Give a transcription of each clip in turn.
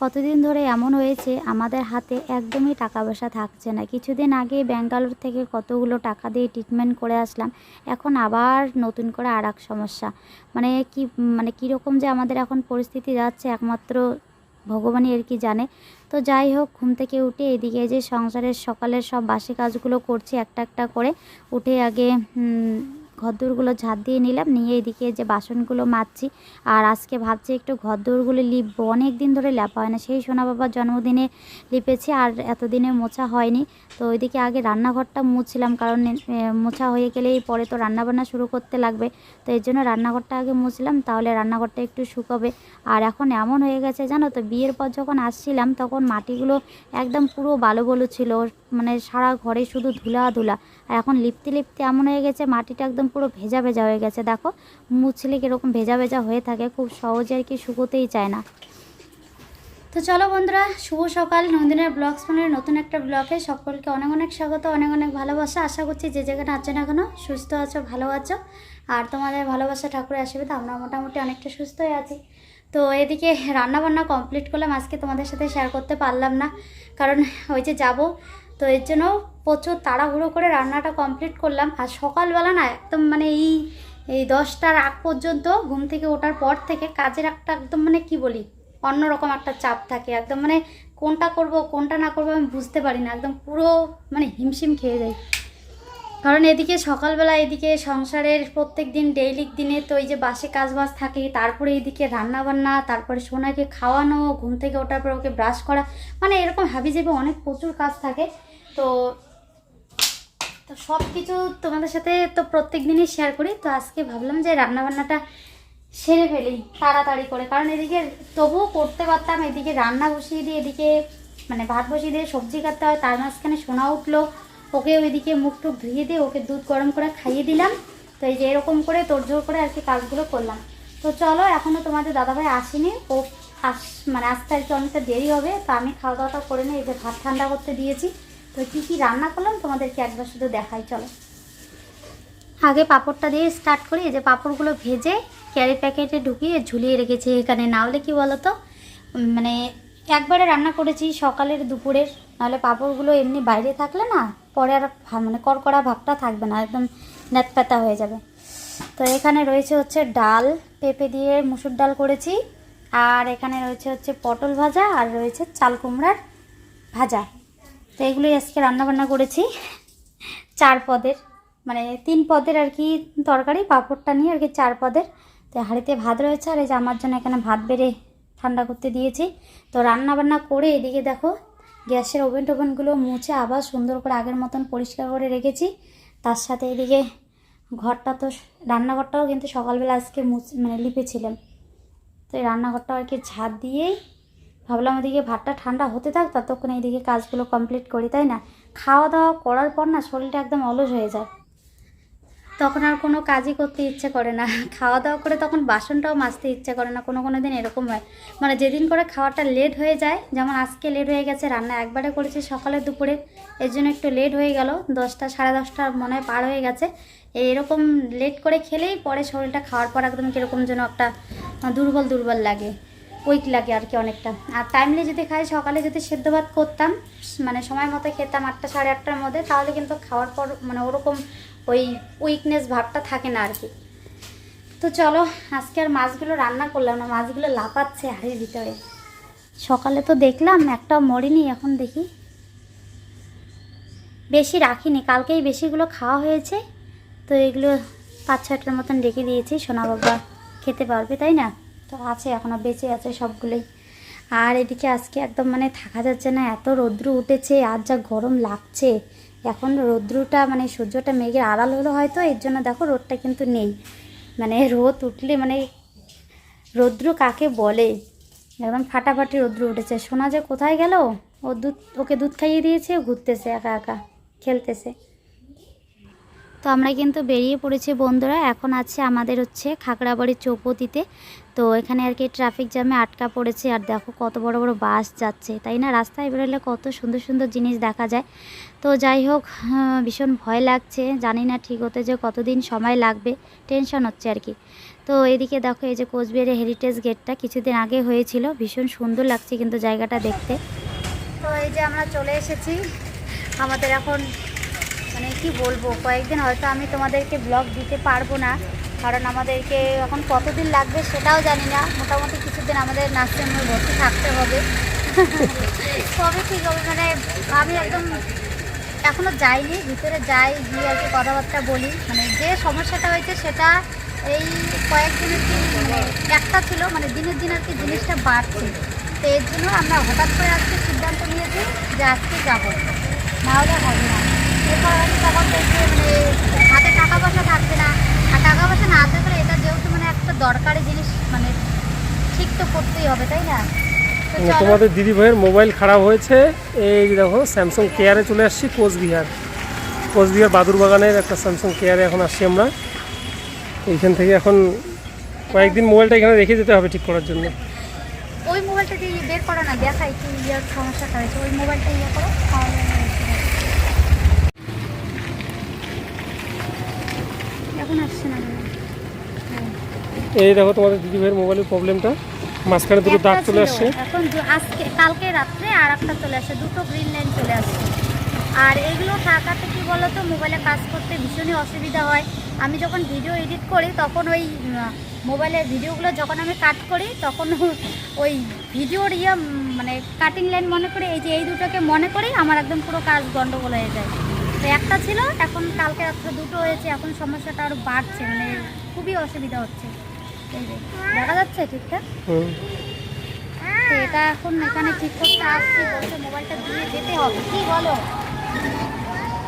কতদিন ধরে এমন হয়েছে, আমাদের হাতে একদমই টাকা পয়সা থাকছে না। কিছুদিন আগে ব্যাঙ্গালোর থেকে কতগুলো টাকা দিয়ে ট্রিটমেন্ট করে আসলাম, এখন আবার নতুন করে আর সমস্যা। মানে কি মানে কীরকম যে আমাদের এখন পরিস্থিতি যাচ্ছে, একমাত্র ভগবানই আর কি জানে। তো যাই হোক, ঘুম থেকে উঠে এদিকে যে সংসারের সকালের সব বাসি কাজগুলো করছি, একটা একটা করে উঠে আগে ঘরদোরগুলো ঝাঁট দিয়ে নিলাম। নিয়ে এদিকে যে বাসনগুলো মাজছি। আর আজকে ভাবছি একটু ঘরদোরগুলো লিপবো। অনেক দিন ধরে লেপা হয় না। সেই সোনা বাবার জন্মদিনে লিপেছি আর এতদিনে মোছা হয়নি। তো ওইদিকে আগে রান্নাঘরটা মুছছিলাম কারণ মোছা হয়ে গেলেই পরে তো রান্নাবান্না শুরু করতে লাগবে। তো এর জন্য রান্নাঘরটা আগে মুছলাম, তাহলে রান্নাঘরটা একটু শুকাবে। আর এখন এমন হয়ে গেছে জানো তো, বিয়ের পর যখন আসছিলাম তখন মাটিগুলো একদম পুরো বালো বলো ছিল। মানে সারা ঘরে শুধু ধুলা ধুলা আর এখন লিপতে লিপতে এমন হয়ে গেছে, মাটিটা একদম পুরো ভেজা ভেজা হয়ে গেছে। দেখো, মুছলে কীরকম ভেজা ভেজা হয়ে থাকে, খুব সহজে আর কি শুকোতেই চায় না। তো চলো বন্ধুরা, শুভ সকাল। নন্দিনের ব্লগস ফোনের নতুন একটা ব্লগে সকলকে অনেক অনেক স্বাগত, অনেক অনেক ভালোবাসা। আশা করছি যে যেখানে আছো না কেন, সুস্থ আছো, ভালো আছো। আর তোমাদের ভালোবাসা, ঠাকুরের আশীর্বাদ আমরা মোটামুটি অনেকটা সুস্থই আছি। তো এদিকে রান্না বান্না কমপ্লিট করলাম। আজকে তোমাদের সাথে শেয়ার করতে পারলাম না, কারণ ওই যে যাব, তো এর জন্য প্রচুর তাড়াহুড়ো করে রান্নাটা কমপ্লিট করলাম। আর সকালবেলা না একদম মানে এই এই দশটার আগ পর্যন্ত ঘুম থেকে ওঠার পর থেকে কাজের একটা একদম মানে কি বলি, অন্যরকম একটা চাপ থাকে। একদম মানে কোনটা করব, কোনটা না করব আমি বুঝতে পারি না। একদম পুরো মানে হিমশিম খেয়ে যাই। কারণ এদিকে সকালবেলা এদিকে সংসারের প্রত্যেক দিন ডেইলি দিনে তো এই যে বাসে কাজ বাজ থাকে, তারপরে এইদিকে রান্না বান্না তারপরে সোনাকে খাওয়ানো, ঘুম থেকে ওঠার পর ওকে ব্রাশ করা মানে এরকম হাবি অনেক প্রচুর কাজ থাকে। তো তো সব কিছু তোমাদের সাথে তো প্রত্যেক দিনই শেয়ার করি। তো আজকে ভাবলাম যে রান্না বান্নাটা সেরে ফেলি, তাড়াতাড়ি করে। কারণ এদিকে তবুও করতে পারতাম, এদিকে রান্না বসিয়ে দিয়ে, এদিকে মানে ভাত বসিয়ে দিয়ে সবজি কাটতে হয়, তার মাঝখানে সোনা উঠল। ওকে ওইদিকে মুখ টুক ধুয়ে দিয়ে ওকে দুধ গরম করে খাইয়ে দিলাম। তো এই যে এরকম করে তোড়জোড় করে আর কি কাজগুলো করলাম। তো চলো এখনও তোমাদের দাদাভাই আসেনি। ও আস মানে আসতে আর কি অনেকটা দেরি হবে। তো আমি খাওয়া দাওয়াটা করে নিই এই যে ভাত ঠান্ডা করতে দিয়েছি। তো কী কী রান্না করলাম তোমাদেরকে একবার শুধু দেখাই, চলো। আগে পাঁপড়টা দিয়ে স্টার্ট করি যে পাঁপড়গুলো ভেজে ক্যারি প্যাকেটে ঢুকিয়ে ঝুলিয়ে রেখেছি এখানে। না হলে কি বলো তো মানে একবারে রান্না করেছি সকালের, দুপুরের। নাহলে পাঁপড়গুলো এমনি বাইরে থাকলে না, পরে আর মানে কড়কড়া ভাবটা থাকবে না, একদম ন্যাতপ্যাতা হয়ে যাবে। তো এখানে রয়েছে হচ্ছে ডাল, পেঁপে দিয়ে মুসুর ডাল করেছি। আর এখানে রয়েছে হচ্ছে পটল ভাজা, আর রয়েছে চাল কুমড়ার ভাজা। তো এগুলোই আজকে রান্নাবান্না করেছি। চার পদের মানে তিন পদের আর কি তরকারি, পাঁপড়টা নিয়ে আর কি চার পদের। তো হাঁড়িতে ভাত রয়েছে আর এই যে আমার জন্য এখানে ভাত বেড়ে ঠান্ডা করতে দিয়েছি। তো রান্না বান্না করে এদিকে দেখো, গ্যাসের ওভেন টোভেনগুলো মুছে আবার সুন্দর করে আগের মতন পরিষ্কার করে রেখেছি। তার সাথে এদিকে ঘরটা তো, রান্নাঘরটাও কিন্তু সকালবেলা আজকে মুছে মানে লিপেছিলাম। তো এই রান্নাঘরটা আর কি ঝাঁট দিয়েই ভাবলাম ওদিকে ভাতটা ঠান্ডা হতে থাক, ততক্ষণ এইদিকে কাজগুলো কমপ্লিট করি, তাই না? খাওয়া দাওয়া করার পর না শরীরটা একদম অলস হয়ে যায়। তখন আর কোনো কাজই করতে ইচ্ছে করে না। খাওয়া দাওয়া করে তখন বাসনটাও মাজতে ইচ্ছে করে না, কোনো কোনো দিন এরকম হয়। মানে যেদিন করে খাওয়াটা লেট হয়ে যায়, যেমন আজকে লেট হয়ে গেছে, রান্না একবারে করেছি সকালে দুপুরে, এর জন্য একটু লেট হয়ে গেল, দশটা, সাড়ে দশটা মনে হয় পার হয়ে গেছে। এরকম লেট করে খেলেই পরে শরীরটা খাওয়ার পর একদম কীরকম যেন একটা দুর্বল দুর্বল লাগে। উইক লাগে আর কি অনেকটা। আর টাইমলি যদি খাই, সকালে যদি সেদ্ধ ভাত করতাম মানে সময় মতো খেতাম আটটা, সাড়ে আটটার মধ্যে, তাহলে কিন্তু খাওয়ার পর মানে ওরকম ওই উইকনেস ভাবটা থাকে না আর কি। তো চলো, আজকে আর মাছগুলো রান্না করলাম না, মাছগুলো লাফাচ্ছে হাড়ির ভিতরে। সকালে তো দেখলাম একটাও মরিনি, এখন দেখি। বেশি রাখিনি, কালকেই বেশিগুলো খাওয়া হয়েছে, তো এগুলো পাঁচ ছয়টার মতন রেখে দিয়েছি, সোনা বাবা খেতে পারবে, তাই না? তো আছে এখনও বেঁচে আছে সবগুলোই। আর এদিকে আজকে একদম মানে থাকা যাচ্ছে না, এত রৌদ্র উঠেছে, আর যা গরম লাগছে। এখন রৌদ্রটা মানে সূর্যটা মেঘের আড়াল হলো হয়তো, এর জন্য দেখো রোদটা কিন্তু নেই। মানে রোদ উঠলে মানে রৌদ্র কাকে বলে? একদম ফাটাফাটি রৌদ্র উঠেছে। সোনা যে কোথায় গেল? ও দুধ, ওকে দুধ খাইয়ে দিয়েছে ঘুরতেছে একা একা, খেলতেছে। তো আমরা কিন্তু বেরিয়ে পড়েছি বন্ধুরা। এখন আছে আমাদের হচ্ছে খাগড়াবাড়ির চৌপতিতে। তো এখানে আর কি ট্রাফিক জ্যামে আটকা পড়েছে। আর দেখো কত বড় বড় বাস যাচ্ছে, তাই না? রাস্তায় বেরোলে কত সুন্দর সুন্দর জিনিস দেখা যায়। তো যাই হোক ভীষণ ভয় লাগছে। জানি না ঠিক হতে যে কতদিন সময় লাগবে টেনশন হচ্ছে আর কি। তো এদিকে দেখো এই যে কোচবিহারের হেরিটেজ গেটটা কিছুদিন আগে হয়েছিল। ভীষণ সুন্দর লাগছে কিন্তু জায়গাটা দেখতে। তো এই যে আমরা চলে এসেছি আমাদের এখন মানে কি বলব কয়েকদিন হয়তো আমি তোমাদেরকে ব্লগ দিতে পারব না। কারণ আমাদেরকে এখন কতদিন লাগবে সেটাও জানি না। মোটামুটি কিছুদিন আমাদের নার্সিংহোমে ভর্তি থাকতে হবে। কবে ঠিক হবে। মানে আমি একদম এখনও যাইনি ভিতরে যাই গিয়ে আর কি কথাবার্তা বলি। মানে যে সমস্যাটা হয়েছে সেটা এই কয়েকদিনের কি মানে একটা ছিল মানে দিনের দিন আর কি জিনিসটা বাড়ছে। তো এর জন্য আমরা হঠাৎ করে আজকে সিদ্ধান্ত নিয়েছি যে আজকে যাব। না হলে হবে না। তোমাদের দিদি ভাইয়ের মোবাইল খারাপ হয়েছে। এই দেখো স্যামসাং কেয়ারে চলে আসছি, কোচবিহার। কোচবিহার বাদুর বাগানের একটা স্যামসাং কেয়ারে এখন আসছি আমরা। এইখান থেকে এখন কয়েকদিন মোবাইলটা এখানে রেখে যেতে হবে ঠিক করার জন্য। ওই মোবাইলটা দিয়ে বের করো না, দেখাই কি হয়েছে। ওই মোবাইলটা ইয়ে করো তাহলে আমি বুঝতে পারব। এখন আসছে না হ্যাঁ। এই দেখো তোমাদের দিদি ভাইয়ের মোবাইলের প্রবলেমটা মাঝখানে দুটো দাগ চলে আসছে। এখন আজকে কালকে রাত্রে আর একটা চলে আসছে। দুটো গ্রিন লাইন চলে আসছে। আর এগুলো থাকাতে কি বলতো মোবাইলে কাজ করতে ভীষণই অসুবিধা হয়। আমি যখন ভিডিও এডিট করি তখন ওই মোবাইলের ভিডিওগুলো যখন আমি কাট করি তখন ওই ভিডিওর ইয়ে মানে কাটিং লাইন মনে করে এই যে এই দুটোকে মনে করি আমার একদম পুরো কাজ গন্ডগোল হয়ে যায়। তো একটা ছিল এখন কালকে রাত্রে দুটো হয়েছে এখন সমস্যাটা আরও বাড়ছে মানে খুবই অসুবিধা হচ্ছে। এই যে দেখা যাচ্ছে ঠিকঠাক। তো এটা এখন এখানে ঠিক করতে আসছি বলছে মোবাইলটা দিয়ে যেতে হবে। কি বলো?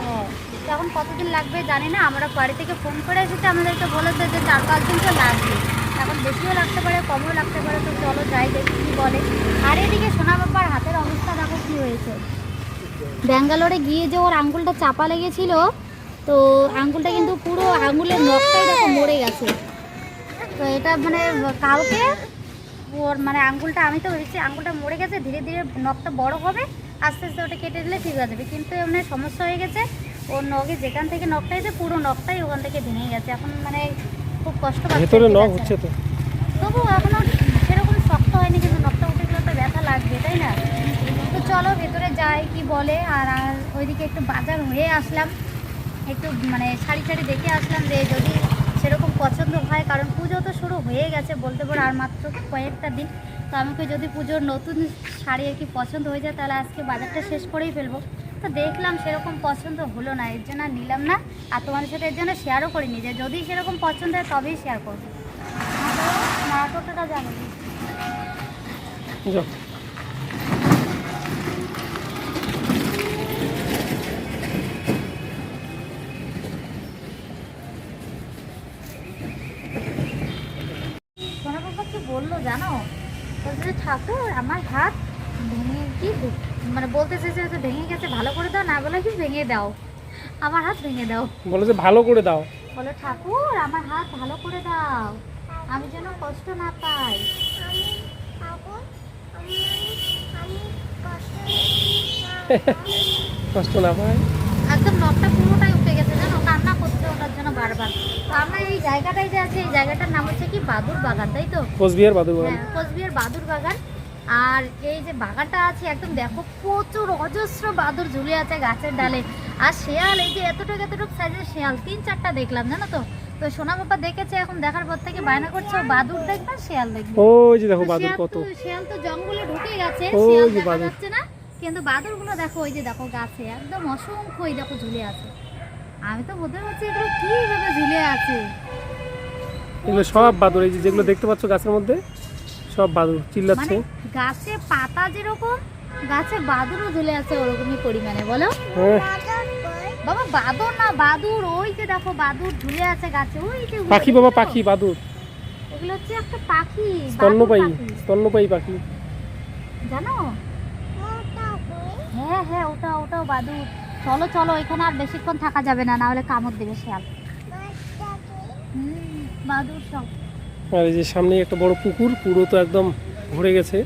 হ্যাঁ এখন কতদিন লাগবে জানি না আমরা বাড়ি থেকে ফোন করে এসেছি আমাদেরকে বলেছে যে চার পাঁচ দিন তো লাগবে। এখন বেশিও লাগতে পারে কমও লাগতে পারে তো চলো যাই দেখি কী বলে। আর এদিকে সোনা বাবার হাতের অবস্থা দেখো কী হয়েছে। ব্যাঙ্গালোরে গিয়ে যে ওর আঙ্গুলটা চাপা লেগেছিল তো আঙ্গুলটা কিন্তু পুরো আঙ্গুলের নখটাই দেখো মরে গেছে। তো এটা মানে কালকে ওর মানে আঙ্গুলটা আমি তো ভেবেছি আঙ্গুলটা মরে গেছে ধীরে ধীরে নখটা বড় হবে আস্তে আস্তে ওটা কেটে দিলে ঠিক হয়ে যাবে। কিন্তু মানে সমস্যা হয়ে গেছে ওর নখে যেখান থেকে নখটা এসে পুরো নখটাই ওখান থেকে ভেঙে গেছে। এখন মানে খুব কষ্ট পাচ্ছে ভেতরে নখ। হচ্ছে তো। তবু এখনও সেরকম শক্ত হয়নি কিন্তু নখটা উঠে গেলে তো ব্যথা লাগবে তাই না? চলো ভেতরে যাই, কি বলে? আর আর ওইদিকে একটু বাজার হয়ে আসলাম। একটু মানে শাড়ি শাড়ি দেখে আসলাম যে যদি সেরকম পছন্দ হয়, কারণ পুজো তো শুরু হয়ে গেছে বলতে পারো আর মাত্র কয়েকটা দিন। তো আমাকে যদি পুজোর নতুন শাড়ি আর কি পছন্দ হয়ে যায়, তাহলে আজকে বাজারটা শেষ করেই ফেলব। তো দেখলাম সেরকম পছন্দ হলো না, এর জন্য নিলাম না। আর তোমাদের সাথে এর জন্য শেয়ারও করিনি, যে যদি সেরকম পছন্দ হয়, তবেই শেয়ার করব। না। টোটোটা বলছে ঠাকুর আমার হাত ভেঙে কি মানে বলতে চেয়েছে যে ভেঙে গেছে ভালো করে দাও না বলে কি ভেঙে দাও? আমার হাত ভেঙে দাও। বলে যে ভালো করে দাও। বলো ঠাকুর আমার হাত ভালো করে দাও। আমি যেন কষ্ট না পাই। কষ্ট না পায় একদম নখটা পুরোটাই গেছে জানো ওটার জন্য বারবার। তো আমরা এই জায়গাটাই যে আছে এই জায়গাটার নাম হচ্ছে কি? বাদুর বাগান তাই তো? কোচবিহার বাদুর বাগান। হ্যাঁ কোচবিহার বাদুর বাগান। আর এই যে বাগানটা আছে একদম দেখো প্রচুর অজস্র বাদুর ঝুলে আছে গাছের ডালে। আর শেয়াল এই যে এতটুকু এতটুকু সাইজের শেয়াল তিন চারটা দেখলাম জানো তো? তো সোনা বাবা দেখেছে এখন দেখার পর থেকে বায়না করছে বাদুর দেখবে শেয়াল দেখবে। ওই যে দেখো বাদুর কত। শেয়াল তো জঙ্গলে ঢুকে গেছে শেয়াল দেখা যাচ্ছে না। কিন্তু বাদুরগুলো দেখো ওই যে দেখো গাছে একদম অসংখ্য ওই দেখো ঝুলে আছে। আমি তো বোধহয় হচ্ছে এগুলো কীভাবে ঝুলে আছে? এগুলো সব বাদুর এই যে যেগুলো দেখতে পাচ্ছ গাছের মধ্যে সব বাদুর মানে চিল্লাচ্ছে গাছে পাতা যেরকম গাছে বাদুরও ঝুলে আছে ওরকমই পরিমাণে বলো। হ্যাঁ। বাবা বাদর না বাদুর ওই যে দেখো বাদুর ঝুলে আছে গাছে ওই যে পাখি বাবা পাখি বাদুর এগুলো হচ্ছে একটা পাখি স্তন্যপায়ী পাখি। স্তন্যপায়ী পাখি। জানো? হ্যাঁ হ্যাঁ ওটা ওটাও বাদুর চলো চলো এখানে আর বেশিক্ষণ থাকা যাবে না নাহলে কামড় দেবে শিয়াল। বাদুর সব। আর এই যে সামনে একটা বড় পুকুর পুরো তো একদম ভরে গেছে।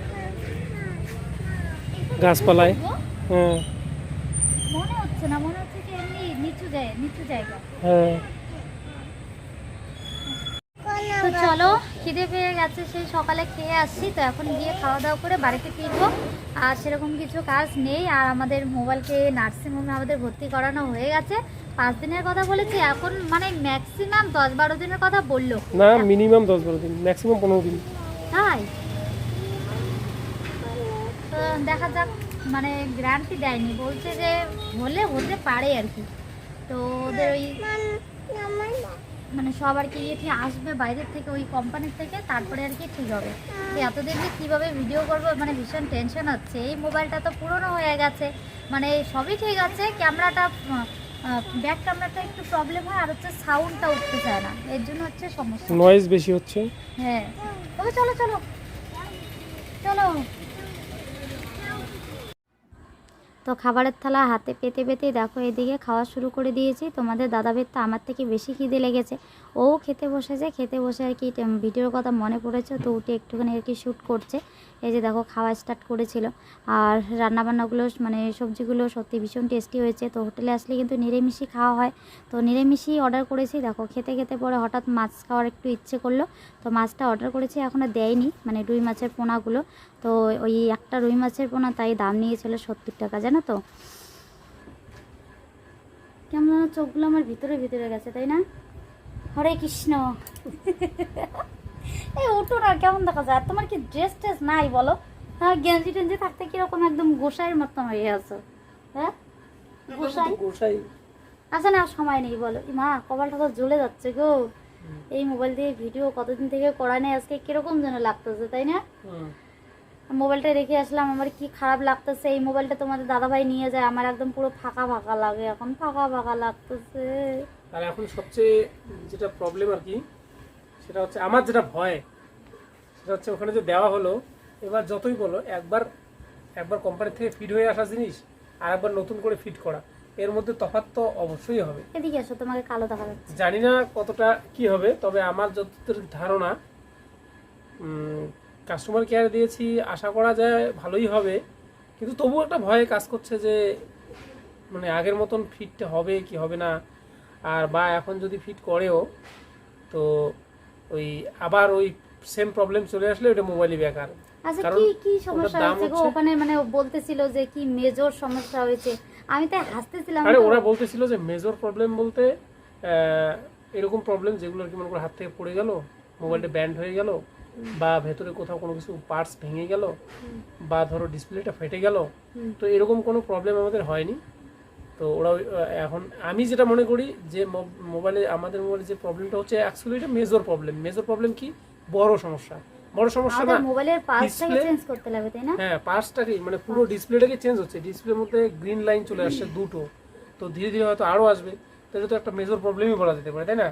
গাছপালায়। হ্যাঁ। মনে হচ্ছে না মনে হচ্ছে যে এমনি নিচু যায় নিচু জায়গা। হ্যাঁ। তো চলো খিদে পেয়ে গেছে সেই সকালে খেয়ে আসছি। তো এখন গিয়ে খাওয়া দাওয়া করে বাড়িতে ফিরবো। আর সেরকম কিছু কাজ নেই। আর আমাদের মোবাইলকে নার্সিংহোমে আমাদের ভর্তি করানো হয়ে গেছে। পাঁচ দিনের কথা বলেছি এখন মানে ম্যাক্সিমাম দশ বারো দিনের কথা বলল। না মিনিমাম দশ বারো দিন ম্যাক্সিমাম পনেরো দিন। তাই? তো দেখা যাক মানে গ্যারান্টি দেয়নি। বলছে যে হলে হতে পারে আর কি। তো ওদের ওই মানে সব আর কি এটি আসবে বাইরের থেকে ওই কোম্পানির থেকে? তারপরে আর কি ঠিক হবে। তো এতদিন যে কীভাবে ভিডিও করব মানে ভীষণ টেনশন হচ্ছে। এই মোবাইলটা তো পুরনো হয়ে গেছে। মানে সবই ঠিক আছে ক্যামেরাটা ব্যাক ক্যামেরাটা একটু প্রবলেম হয় আর হচ্ছে সাউন্ডটা উঠতে চায় না। এর জন্য হচ্ছে সমস্যা। নয়েজ বেশি হচ্ছে? হ্যাঁ। তবে চলো চলো। চলো। তো খাবারের থালা হাতে পেতে পেতে দেখো এদিকে খাওয়া শুরু করে দিয়েছি। তোমাদের দাদাবের তো আমার থেকে বেশি খিদে লেগেছে। ও খেতে বসেছে খেতে বসে আর কি ভিডিওর কথা মনে পড়েছে, তো উঠে একটুখানি আর কি শ্যুট করছে। এই যে দেখো, খাওয়া স্টার্ট করেছিল। আর রান্নাবান্নাগুলো মানে সবজিগুলো সত্যি ভীষণ টেস্টি হয়েছে। তো হোটেলে আসলে কিন্তু নিরামিষই খাওয়া হয়। তো নিরামিষই অর্ডার করেছি। দেখো, খেতে খেতে পরে হঠাৎ মাছ খাওয়ার একটু ইচ্ছে করল। তো মাছটা অর্ডার করেছি এখনও দেয়নি মানে রুই মাছের পোনাগুলো। তো ওই একটা রুই মাছের পোনা, তাই দাম নিয়েছিল সত্তর টাকা, জানো তো? কেমন চোখগুলো আমার ভিতরে ভিতরে গেছে, তাই না? হরে কৃষ্ণ। এই ওটো না কেমন দেখা যায়? তোমার কি ড্রেস ট্রেস নাই বলো? হ্যাঁ গেঞ্জি টেঞ্জি থাকতে কীরকম একদম গোসাইয়ের মতন হয়ে আছো হ্যাঁ? গোসাই? গোসাই। আচ্ছা না সময় নেই বলো। মা কপালটা তো জ্বলে যাচ্ছে গো। এই মোবাইল দিয়ে ভিডিও কতদিন থেকে করা নেই আজকে কীরকম যেন লাগতেছে তাই না? মোবাইলটা রেখে আসলাম আমার কি খারাপ লাগতেছে? এই মোবাইলটা তোমাদের দাদাভাই নিয়ে যায় আমার একদম পুরো ফাঁকা ফাঁকা লাগে এখন ফাঁকা ফাঁকা লাগতেছে। আর এখন সবচেয়ে যেটা প্রবলেম আর কি সেটা হচ্ছে আমার যেটা ভয় সেটা হচ্ছে ওখানে যে দেওয়া হলো এবার যতই বলো একবার একবার কোম্পানি থেকে ফিট হয়ে আসা জিনিস আর একবার নতুন করে ফিট করা এর মধ্যে তফাৎ তো অবশ্যই হবে। এদিকে আসো তোমাকে কালো দেখা যাচ্ছে। জানি না কতটা কি হবে তবে আমার যতদূর ধারণা কাস্টমার কেয়ার দিয়েছি আশা করা যায় ভালোই হবে কিন্তু তবুও একটা ভয়ে কাজ করছে যে মানে আগের মতন ফিটটা হবে কি হবে না আর বা এখন যদি ফিট করেও তো ওই আবার ওই সেম প্রবলেম চলে আসলে ওটা মোবাইলই বেকার। আচ্ছা কি কি সমস্যা হয়েছে গো? ওখানে মানে বলতেছিল যে কি মেজর সমস্যা হয়েছে। আমি তাই হাসতেছিলাম আরে ওরা বলতেছিল যে মেজর প্রবলেম বলতে এরকম প্রবলেম যেগুলো আর কি মনে করো হাত থেকে পড়ে গেল মোবাইলটা ব্যান্ড হয়ে গেল বা ভেতরে কোথাও কোনো কিছু পার্টস ভেঙে গেল বা ধরো ডিসপ্লেটা ফেটে গেল তো এরকম কোনো প্রবলেম আমাদের হয়নি। তো ওরা এখন আমি যেটা মনে করি যে মোবাইলে আমাদের মোবাইলে যে প্রবলেমটা হচ্ছে অ্যাকচুয়ালি এটা মেজর প্রবলেম মেজর প্রবলেম কি? বড় সমস্যা। বড় সমস্যা না মোবাইলের পার্টসটাকে চেঞ্জ করতে লাগবে তাই না? হ্যাঁ পাঁচটাকে মানে পুরো ডিসপ্লেটাকে চেঞ্জ হচ্ছে। ডিসপ্লের মধ্যে গ্রিন লাইন চলে আসছে দুটো। তো ধীরে ধীরে হয়তো আরও আসবে। তাহলে তো একটা মেজর প্রবলেমই বলা যেতে পারে তাই না?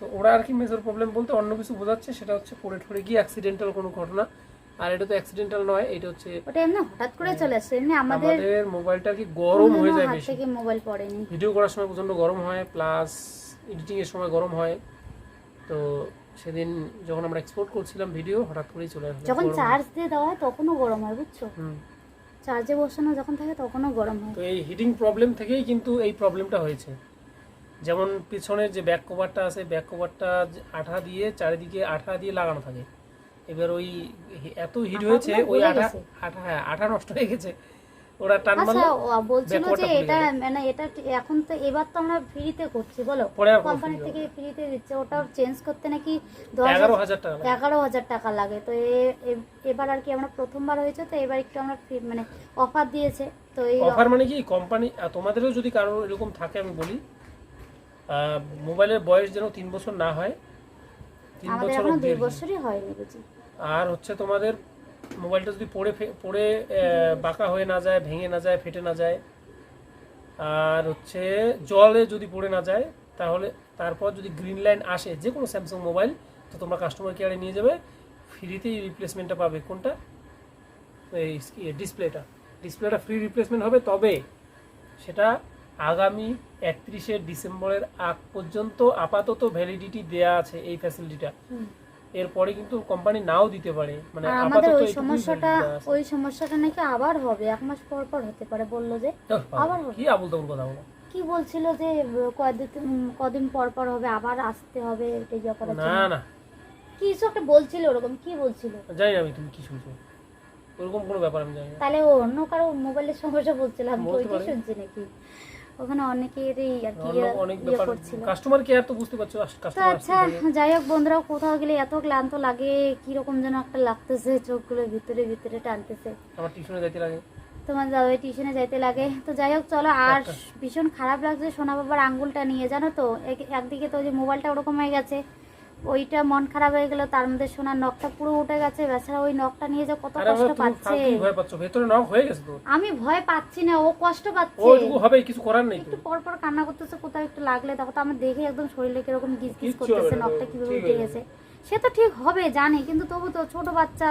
তো ওরা আর কি মেজর প্রবলেম বলতে অন্য কিছু বোঝাচ্ছে সেটা হচ্ছে পড়ে ঠরে গিয়ে অ্যাক্সিডেন্টাল কোনো ঘটনা। আর এটা তো অ্যাক্সিডেন্টাল নয় এটা হচ্ছে ওটা এমনি হঠাৎ করে চলে আসছে এমনি আমাদের আমাদের মোবাইলটা কি গরম হয়ে যায় বেশি? থেকে মোবাইল পড়েনি। ভিডিও করার সময় প্রচণ্ড গরম হয় প্লাস এডিটিং এর সময় গরম হয়। তো সেদিন যখন আমরা এক্সপোর্ট করছিলাম ভিডিও হঠাৎ করেই চলে আসলো যখন চার্জ দিয়ে দেওয়া হয় তখনও গরম হয় বুঝছ? চার্জে বসানো যখন থাকে তখনও গরম হয়। তো এই হিটিং প্রবলেম থেকেই কিন্তু এই প্রবলেমটা হয়েছে। যেমন পিছনের যে ব্যাক কভারটা আছে ব্যাক কভারটা আঠা দিয়ে চারিদিকে আঠা দিয়ে লাগানো থাকে। এবার ওই এত হিট হয়েছে ওই আঠা আঠা হ্যাঁ আঠা নষ্ট হয়ে গেছে। ওরা টান আচ্ছা মারলো বলছিল যে এটা মানে এটা এখন তো এবার তো আমরা ফ্রিতে করছি বলো? কোম্পানি থেকে ফ্রিতে দিচ্ছে ওটা চেঞ্জ করতে নাকি এগারো হাজার টাকা। এগারো হাজার টাকা লাগে। তো এবার আর কি আমরা প্রথমবার হয়েছে তো এবার একটু আমরা মানে অফার দিয়েছে। তো এই অফার মানে কি? কোম্পানি তোমাদেরও যদি কারও এরকম থাকে আমি বলি মোবাইলের বয়স যেন তিন বছর না হয় আমাদের এখনও দুই আর বছরই হয়নি বুঝি। আর হচ্ছে তোমাদের মোবাইলটা যদি পড়ে পড়ে বাঁকা হয়ে না যায় ভেঙে না যায় ফেটে না যায় আর হচ্ছে জলে যদি পড়ে না যায় তাহলে তারপর যদি গ্রিন লাইন আসে যে কোনো স্যামসাং মোবাইল তো তোমরা কাস্টমার কেয়ারে নিয়ে যাবে। ফ্রিতেই রিপ্লেসমেন্টটা পাবে। কোনটা? এই ডিসপ্লেটা ডিসপ্লেটা ফ্রি রিপ্লেসমেন্ট হবে তবে সেটা আগামী একত্রিশে ডিসেম্বরের আগ পর্যন্ত আপাতত ভ্যালিডিটি দেয়া আছে এই ফ্যাসিলিটিটা। এরপরে কিন্তু কোম্পানি নাও দিতে পারে। মানে আপাতত আমাদের ওই সমস্যাটা। ওই সমস্যাটা নাকি আবার হবে এক মাস পর পর হতে পারে বলল যে আবার হবে। কি আবল তাবল কথা বলো। কি বলছিল যে কদিন কদিন পর পর হবে আবার আসতে হবে এই ব্যাপারে না না। কিছু একটা বলছিল ওরকম কি বলছিল? জানি আমি তুমি কি শুনছো। ওরকম কোনো ব্যাপার আমি জানি তাহলে অন্য কারও মোবাইলের সমস্যা বলছিলাম ওইটাই পারে। শুনছি নাকি? ওখানে অনেকেরই আর কি ইয়ে করছিল। কাস্টমার কেয়ার তো বুঝতে পারছ কাস্টমার আচ্ছা যাই হোক বন্ধুরা কোথাও গেলে এত ক্লান্ত লাগে কীরকম যেন একটা লাগতেছে চোখগুলো ভিতরে ভিতরে টানতেছে। আমার টিউশনে যাইতে লাগে। তোমার দাদা টিউশনে যাইতে লাগে। তো যাই হোক চলো আর ভীষণ খারাপ লাগছে সোনা বাবার আঙ্গুলটা নিয়ে জানো তো? এক- একদিকে তো যে মোবাইলটা ওরকম হয়ে গেছে। ওইটা মন খারাপ হয়ে গেল তার মধ্যে সোনার নখটা পুরো উঠে গেছে। বেচারা ওই নখটা নিয়ে যে কত কষ্ট পাচ্ছে। ভয় পাচ্ছ ভেতরে নখ হয়ে গেছে তো। আমি ভয় পাচ্ছি না ও কষ্ট পাচ্ছে। ওইটুকু হবে কিছু করার নেই একটু পর পর কান্না করতেছে কোথাও একটু লাগলে। তখন তো আমি দেখে একদম শরীরে কীরকম গিজ গিজ করতেছে নখটা কীভাবে উঠে গেছে। সে তো ঠিক হবে জানি। কিন্তু তবু তো ছোট বাচ্চা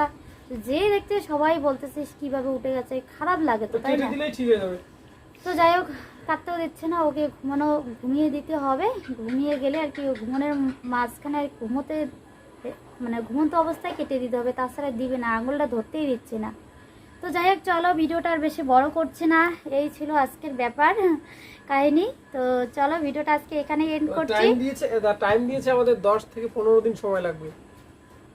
যে দেখতে সবাই বলতেছে কীভাবে উঠে গেছে খারাপ লাগে তো তাই না? দিলেই ঠিক হয়ে যাবে। তো যাই হোক কাটতেও দিচ্ছে না ওকে ঘুমানো ঘুমিয়ে দিতে হবে। ঘুমিয়ে গেলে আর কি ঘুমানোর মাঝখানে আর ঘুমোতে মানে ঘুমন্ত অবস্থায় কেটে দিতে হবে তাছাড়া দিবে না আঙুলটা ধরতেই দিচ্ছে না। তো যাই হোক চলো ভিডিওটা আর বেশি বড় করছে না এই ছিল আজকের ব্যাপার কাহিনী। তো চলো ভিডিওটা আজকে এখানে এন্ড করছি। টাইম দিয়েছে টাইম দিয়েছে আমাদের দশ থেকে পনেরো দিন সময় লাগবে।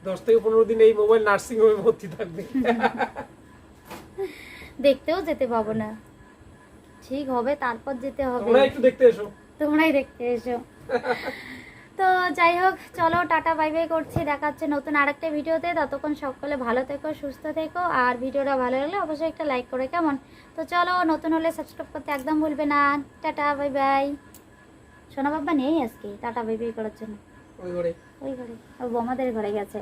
দশ থেকে পনেরো দিন এই মোবাইল নার্সিং হোমে ভর্তি থাকবে। দেখতেও যেতে পাবো না। ঠিক হবে তারপর যেতে হবে। তোমরা একটু দেখতে এসো। তোমরাই দেখতে এসো। তো যাই হোক চলো টাটা বাই বাই করছি। দেখা হচ্ছে নতুন আরেকটা ভিডিওতে। ততক্ষণ সকলে ভালো থেকো সুস্থ থেকো। আর ভিডিওটা ভালো লাগলে অবশ্যই একটা লাইক করে কেমন? তো চলো নতুন হলে সাবস্ক্রাইব করতে একদম ভুলবে না। টাটা বাই বাই। সোনা বাবা নেই আজকে। টাটা বাই বাই করার জন্য। ওই ঘরে। ওই ঘরে। ও বোমাদের ঘরে গেছে।